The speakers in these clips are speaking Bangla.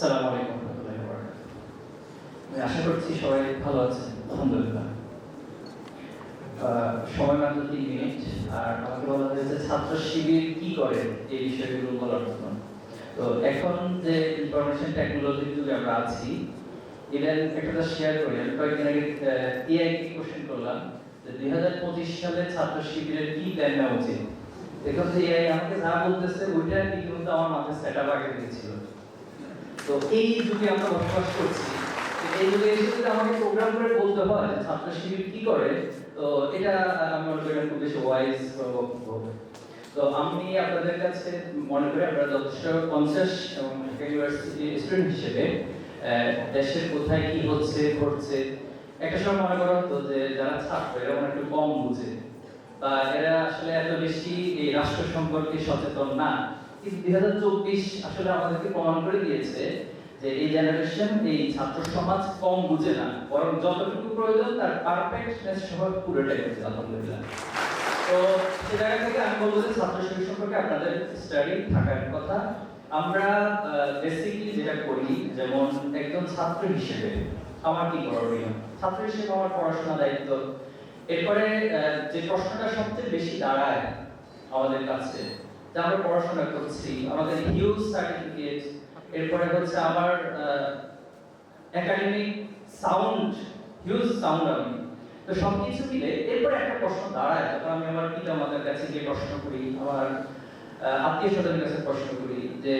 আসসালামু আলাইকুম আমি আশা করছি সবাই ভালো আছেন, আলহামদুলিল্লাহ। সময় মাত্র তিন মিনিট, আর আমাকে বলা হয়েছে ছাত্র শিবির কি করে এই বিষয়গুলো বলার জন্য। তো এখন যে ইনফরমেশন টেকনোলজির যুগে আমরা আছি ইভেন একটা শেয়ার করি। আমি কয়েকদিন আগে এআই কে কোশ্চেন করলাম যে দুই হাজার পঁচিশ সালে ছাত্র শিবিরের কি প্ল্যান নেওয়া উচিত? দেখুন যে এআই আমাকে যা বলতেছে, ওইটা কিন্তু আমার মাথায় সেট আপ আগে দিয়েছিল তো এই যুগে আমরা বসবাস করছি এই যুগে এসে যদি আমাকে প্রোগ্রাম করে বলতে হয়, ছাত্র শিবির কি করে, তো এটা আমি মনে খুব বেশি ওয়াইজ হবে। তো আমি আপনাদের কাছে মনে করি আপনারা যথেষ্ট কনসিয়াস এবং ঢাকা ইউনিভার্সিটি স্টুডেন্ট হিসেবে দেশের কোথায় কি হচ্ছে, ঘটছে, একটা সময় মনে করা হতো যে যারা ছাত্র, এরা মনে একটু কম বুঝে, বা এরা আসলে এত বেশি এই রাষ্ট্র সম্পর্কে সচেতন না দুই হাজার চব্বিশ আসলে আমাদেরকে প্রমাণ করে দিয়েছে যে এই জেনারেশন এই ছাত্র সমাজ কম বুঝে না। বরং যতটুকু প্রয়োজন, তার পারফেক্টনেস সহ পুরোটাই হচ্ছে আলহামদুলিল্লাহ। তো সে জায়গা থেকে আমি বলব যে ছাত্র সম্পর্কে আপনাদের স্টাডি থাকার কথা। আমরা বেসিকলি যেটা করি, যেমন একজন ছাত্র হিসেবে আমার কি করণীয়? ছাত্র হিসেবে আমার পড়াশোনা দায়িত্ব। এরপরে যে প্রশ্নটা সবচেয়ে বেশি দাঁড়ায় আমাদের কাছে যে আমরা পড়াশোনা করছি, আমাদের হিউজ সার্টিফিকেট এরপরে হচ্ছে আমার একাডেমিক সাউন্ড হিউজ সাউন্ড আমি। তো সবকিছু মিলে এরপরে একটা প্রশ্ন দাঁড়ায় তখন আমি আমার পিতা মাতার কাছে গিয়ে প্রশ্ন করি, আমার আত্মীয় স্বজনের কাছে প্রশ্ন করি যে,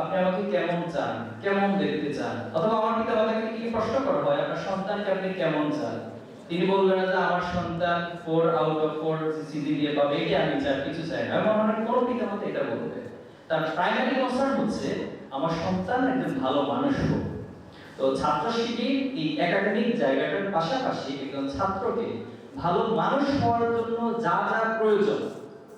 আপনি আমাকে কেমন চান? কেমন দেখতে চান? অথবা আমার পিতা মাতাকে কি প্রশ্ন করা হয়, আপনার সন্তানকে আপনি কেমন চান? তিনি বলবেন যে আমার সন্তান four out of four CG দিয়ে পাবে, এটা আমি চাই, কিছু চাই না। আমার মনে পিতা মাতা এটা বলবে? তার প্রাইমারি কনসার্ন হচ্ছে, আমার সন্তান একজন ভালো মানুষ হোক। তো ছাত্র শিবির এই একাডেমিক জায়গাটার পাশাপাশি একজন ছাত্রকে ভালো মানুষ হওয়ার জন্য যা যা প্রয়োজন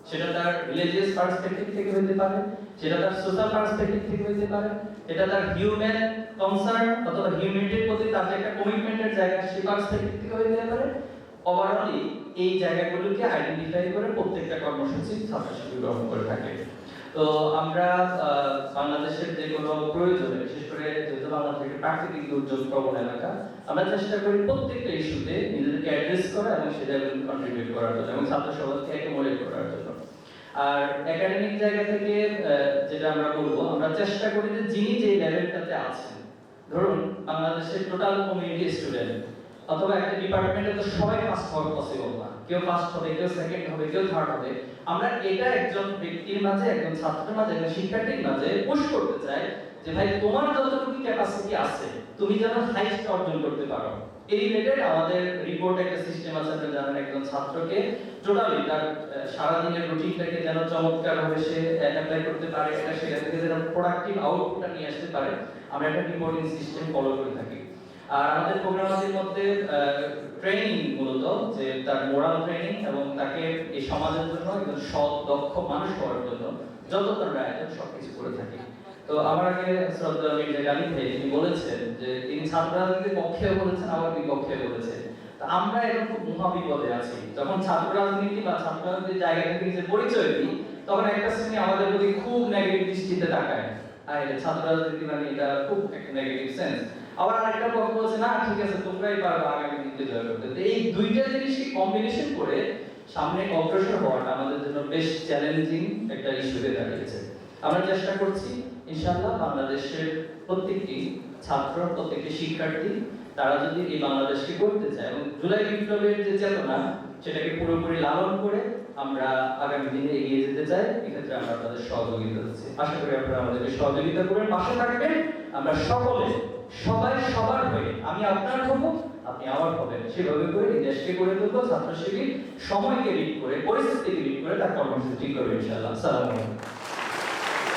সেটা তার রিলিজিয়াস পার্সপেক্টিভ থেকে হতে পারে, সেটা তার সোশ্যাল পার্সপেক্টিভ থেকে হতে পারে, এটা তার হিউম্যান কনসার্ন অথবা হিউম্যানিটির প্রতি তার যে একটা কমিটমেন্টের জায়গা, সেই পার্সপেক্টিভ থেকে হতে পারে। ওভারঅলি এই জায়গাগুলোকে আইডেন্টিফাই করে প্রত্যেকটা কর্মসূচি ছাত্র শিবির গ্রহণ করে থাকে। তো আমরা বাংলাদেশের যে কোনো প্রয়োজনে, বিশেষ করে প্রাকৃতিক দুর্যোগ প্রবণ এলাকা, আমরা চেষ্টা করি প্রত্যেকটা ইস্যুতে নিজেদেরকে অ্যাড্রেস করা এবং সেটা কন্ট্রিবিউট করার জন্য এবং ছাত্র সমাজকে করার জন্য। আর একাডেমিক জায়গা থেকে যেটা আমরা বলব, আমরা চেষ্টা করি যে যিনি যে লেভেলটাতে আছেন, ধরুন বাংলাদেশের টোটাল কমিউনিটি স্টুডেন্ট অথবা একটা ডিপার্টমেন্টে তো সবাই পসিবল না। কেউ ফার্স্ট হবে, কেউ সেকেন্ড হবে, কেউ থার্ড হবে। আমরা এটা একজন ব্যক্তির মাঝে, একজন ছাত্রের মাঝে, একজন শিক্ষার্থীর মাঝে পুশ করতে চাই যে ভাই, তোমার যতটুকু ক্যাপাসিটি আছে, তুমি যেন হাইস্ট অর্জন করতে পারো। এই রিলেটেড আমাদের রিপোর্ট একটা সিস্টেম আছে আপনি জানেন, একজন ছাত্রকে টোটালি তার সারাদিনের রুটিনটাকে যেন চমৎকার ভাবে সে অ্যাপ্লাই করতে পারে, এটা সেটা থেকে যেন প্রোডাক্টিভ আউটপুটটা নিয়ে আসতে পারে, আমরা একটা রিপোর্টিং সিস্টেম ফলো করে থাকি। আর আমাদের প্রোগ্রামের মধ্যে ট্রেনিং মূলত, যে তার মোরাল ট্রেনিং এবং তাকে এই সমাজের জন্য একজন সৎ, দক্ষ মানুষ হওয়ার জন্য যতটা আয়োজন সবকিছু করে থাকি। তো আমার আগে শ্রদ্ধা মির্জা গালি ভাই, তিনি বলেছেন যে তিনি ছাত্র রাজনীতির পক্ষেও বলেছেন, আবার বিপক্ষে বলেছেন। আমরা এখন খুব মহা বিপদে আছি। যখন ছাত্র রাজনীতি বা ছাত্র রাজনীতির জায়গা থেকে যে পরিচয় দিই, তখন একটা শ্রেণি আমাদের প্রতি খুব নেগেটিভ দৃষ্টিতে তাকায়। আর ছাত্র রাজনীতি মানে এটা খুব একটা নেগেটিভ সেন্স আবার আরেকটা পক্ষ বলছে, না, ঠিক আছে, তোমরাই পারবে আগামী দিনকে জয় করতে। তো এই দুইটা জিনিসকে কম্বিনেশন করে সামনে অগ্রসর হওয়াটা আমাদের জন্য বেশ চ্যালেঞ্জিং একটা ইস্যুতে দাঁড়িয়েছে। আমরা চেষ্টা করছি ইনশাআল্লাহ বাংলাদেশের প্রত্যেকটি ছাত্র, প্রত্যেকটি শিক্ষার্থী, তারা যদি এই বাংলাদেশকে করতে চায় এবং জুলাই বিপ্লবের যে চেতনা, সেটাকে পুরোপুরি লালন করে আমরা আগামী দিনে এগিয়ে যেতে চাই, এক্ষেত্রে আমরা আপনাদের সহযোগিতা দিচ্ছি আশা করি আপনারা আমাদেরকে সহযোগিতা করবেন পাশে থাকবেন। আমরা সকলে, সবাই সবার হয়ে, আমি আপনার হব, আপনি আমার হবেন, সেভাবে করে এই দেশকে গড়ে তুলবো ছাত্র শিবির সময়কে লিড করে, পরিস্থিতিকে লিড করে তার কর্মসূচি করবে ইনশাআল্লাহ। আসসালামু আলাইকুম।